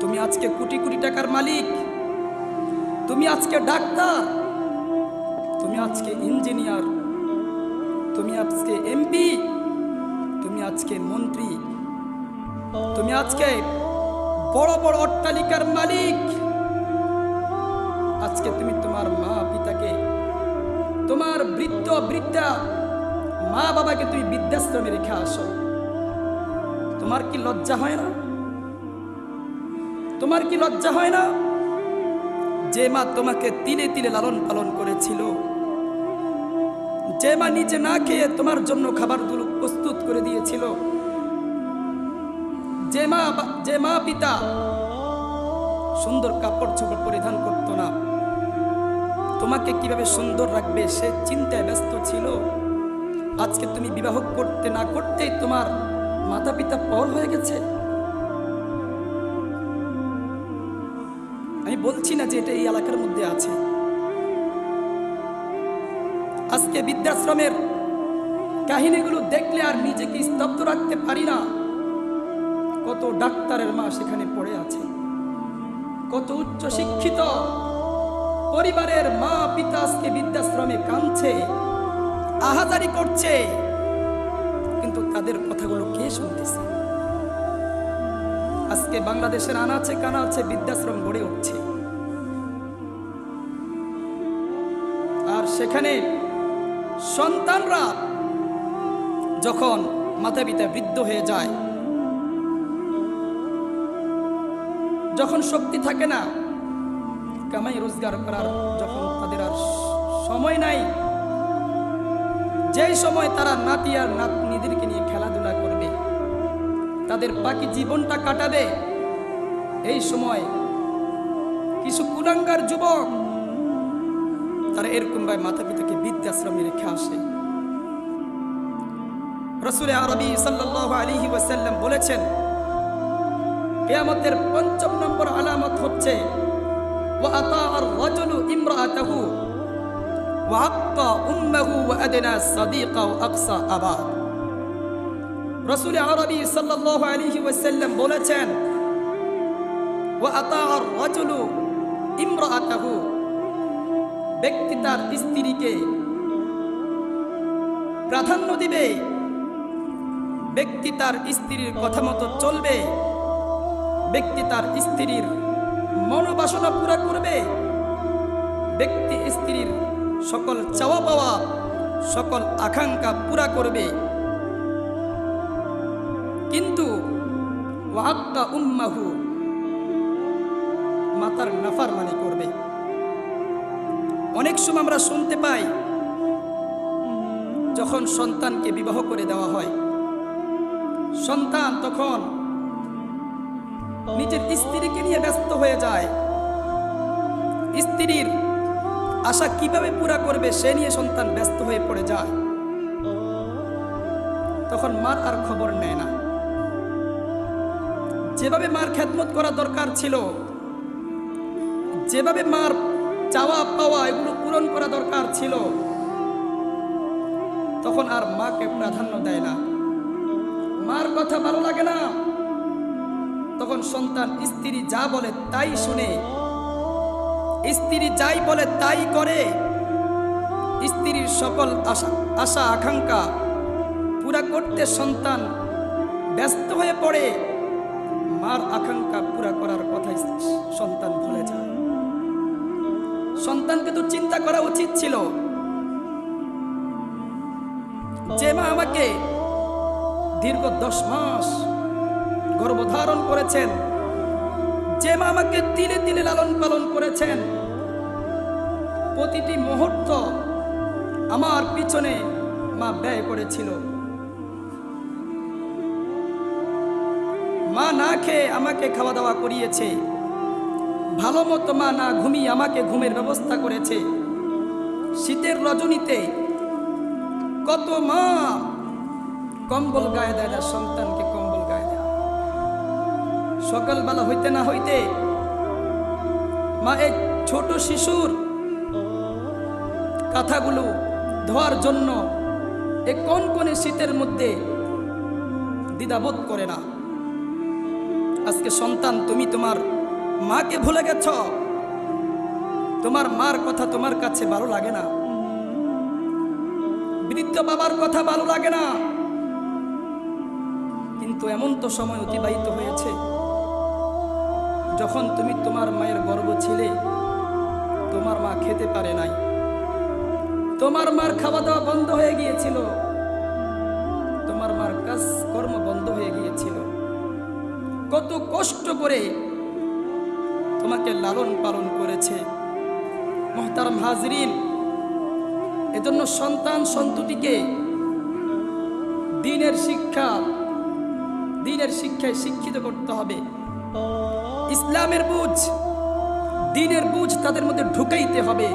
তুমি আজকে কোটি কোটি টাকার মালিক। তুমি আজকে ডাক্তার। তুমি আজকে ইঞ্জিনিয়ার। তুমি আজকে এমপি। তুমি আজকে মন্ত্রী। তুমি আজকে বড় বড় অট্টালিকার মালিক। আজকে তুমি তোমার মা পিতাকে, তোমার বৃদ্ধ বৃদ্ধা মা বাবাকে তুমি বৃদ্ধাশ্রমে রেখে আসো। তোমার কি লজ্জা হয় না? তোমার কি লজ্জা হয় না? যে মা তোমাকে তিলে তিলে লালন পালন করেছিল। যে মা নিজে না খেয়ে তোমার জন্য খাবারগুলো প্রস্তুত করে দিয়েছিল। যে মা যে মা পিতা সুন্দর কাপড় চোপড় পরিধান করতো না। তোমাকে কীভাবে সুন্দর রাখবে সে চিন্তায় ব্যস্ত ছিল। আজকে তুমি বিবাহ করতে না করতেই তোমার মাতা পিতা পর হয়ে গেছে। যে এটা এই এলাকার মধ্যে আছে। আজকে বৃদ্ধাশ্রমের কাহিনীগুলো দেখলে আর নিজেকে স্তব্ধ রাখতে পারি না। কত ডাক্তারের মা সেখানে পড়ে আছে। কত উচ্চ শিক্ষিত পরিবারের মা পিতা আজকে বৃদ্ধাশ্রমে কাঁদছে, আহাজারি করছে। কিন্তু তাদের কথাগুলো কে শুনতেছে? আজকে বাংলাদেশের আনাচে কানাচে বৃদ্ধাশ্রম গড়ে উঠছে। সেখানে সন্তানরা যখন মাতা পিতা বৃদ্ধ হয়ে যায়, যখন শক্তি থাকে না, কামাই রোজগার করার যখন তাদের আর সময় নাই, যেই সময় তারা নাতি আর নাতনিদেরকে নিয়ে খেলাধুলা করবে, তাদের বাকি জীবনটা কাটাবে, এই সময় কিছু কুলাঙ্গার যুবক তারা এরকম ভাবে মাতা পিতাকে বৃদ্ধাশ্রমে রেখে আসে। রসুল আরবি সাল্লাল্লাহু আলাইহি ওয়াসাল্লাম বলেছেন, কিয়ামতের পঞ্চম নম্বর আলামত হচ্ছে রসুল আরবি সাল্লাল্লাহু আলাইহি ওয়াসাল্লাম বলেছেন, ওয়া আতা আর রাজুলু ইমরাআতাহু ব্যক্তি তার স্ত্রীকে প্রাধান্য দিবে, ব্যক্তি তার স্ত্রীর কথা মতো চলবে, ব্যক্তি তার স্ত্রীর মনোবাসনা পুরা করবে, ব্যক্তি স্ত্রীর সকল চাওয়া পাওয়া, সকল আকাঙ্ক্ষা পুরা করবে। কিন্তু ওয়াক্কা উম্মাহু মাতার নাফার মানে করবে। অনেক সময় আমরা শুনতে পাই, যখন সন্তানকে বিবাহ করে দেওয়া হয়। সন্তান তখন নিজের স্ত্রীকে নিয়ে ব্যস্ত হয়ে যায়। স্ত্রীর আশা কীভাবে পুরা করবে, সে নিয়ে সন্তান ব্যস্ত হয়ে পড়ে যায়। তখন মা আর খবর নেয় না। যেভাবে মার খেদমত করা দরকার ছিল, যেভাবে মার চাওয়া পাওয়া এগুলো পূরণ করা দরকার ছিল। তখন আর মাকে প্রাধান্য দেয় না। মার কথা ভালো লাগে না। তখন সন্তান স্ত্রী যা বলে তাই শুনে। স্ত্রী যাই বলে তাই করে। স্ত্রীর সকল আশা আশা, আকাঙ্ক্ষা পুরা করতে সন্তান ব্যস্ত হয়ে পড়ে। মার আকাঙ্ক্ষা পুরা করার কথাই করা উচিত ছিল। যে মা আমাকে দীর্ঘ দশ মাস গর্ভধারণ করেছেন, যে মা আমাকে তিলে তিলে লালন পালন করেছেন, প্রতিটি মুহূর্ত আমার পিছনে মা ব্যয় করেছিল। মা না খেয়ে আমাকে খাওয়া দাওয়া করিয়েছে। ভালো মতো মা না ঘুমিয়ে আমাকে ঘুমের ব্যবস্থা করেছে। শীতের রজনীতে কত মা কম্বল গায়ে দেয় না, সন্তানকে কম্বল গায়ে দেয়। সকালবেলা হইতে না হইতে মা এই ছোট শিশুর কাঁথাগুলো ধোয়ার জন্য এ কোন কোন শীতের মধ্যে দ্বিধাবোধ করে না। আজকে সন্তান, তুমি তোমার মাকে ভুলে গেছ? তোমার মার কথা তোমার কাছে ভালো লাগে না। বৃদ্ধ বাবার কথা ভালো লাগে না। কিন্তু এমন তো সময় অতিবাহিত হয়েছে, যখন তুমি তোমার মায়ের গর্ব ছিলে, তোমার মা খেতে পারে নাই। তোমার মার খাওয়া দাওয়া বন্ধ হয়ে গিয়েছিল। তোমার মার কাজ কর্ম বন্ধ হয়ে গিয়েছিল। কত কষ্ট করে তোমাকে লালন পালন করেছে। মহতারাম হাজরিন, এজন্য সন্তান সন্ততিকে দিনের শিক্ষা, দিনের শিক্ষায় শিক্ষিত করতে হবে। ইসলামের বুঝ, দিনের বুঝ তাদের মধ্যে ঢুকাইতে হবে।